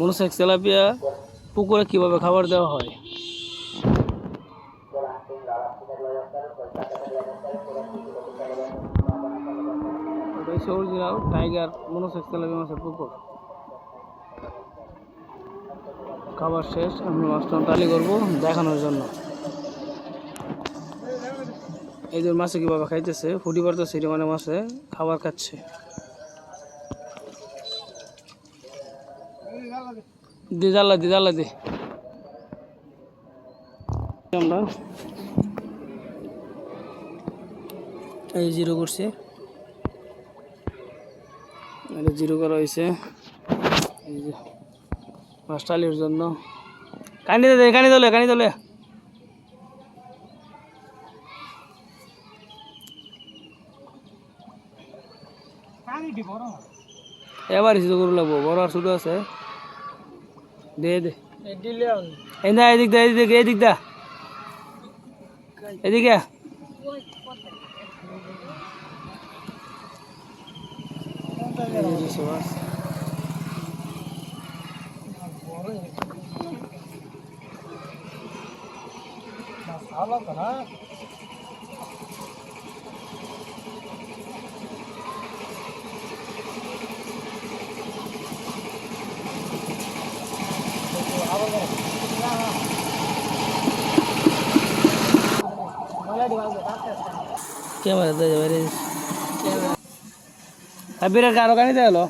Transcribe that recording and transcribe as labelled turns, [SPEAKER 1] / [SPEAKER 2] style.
[SPEAKER 1] Monosex tilapia পুকুরে কীভাবে খাবার দেওয়া হয়? অরিজিনাল টাইগার মনোসেক্স তেলাপিয়া মাছের পুকুর। খাবার শেষ আমি মাছটা টালি করব দেখানোর জন্য। এই যে মাছে কীভাবে খাইতেছে, ফুটি পারতেছে মানে মাছে, খাবার খাচ্ছে। দি, জ্বালা দি জ্বালা দি। আমরা এই জিরো করছি। এটা জিরো করা হয়েছে। এই জন্য। কানি দে কানি দলে কানি দলে। এবার গরু লাগবো, বড় আর ছোট আছে। দে দে। এই না। এদিক দা এদিক এদিক দা। এদিকে। এই যে ক্যামেরা দিয়ে যাবে রে। আবির কারও কানি হলো